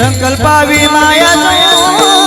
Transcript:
સંકલ્પાવી માયા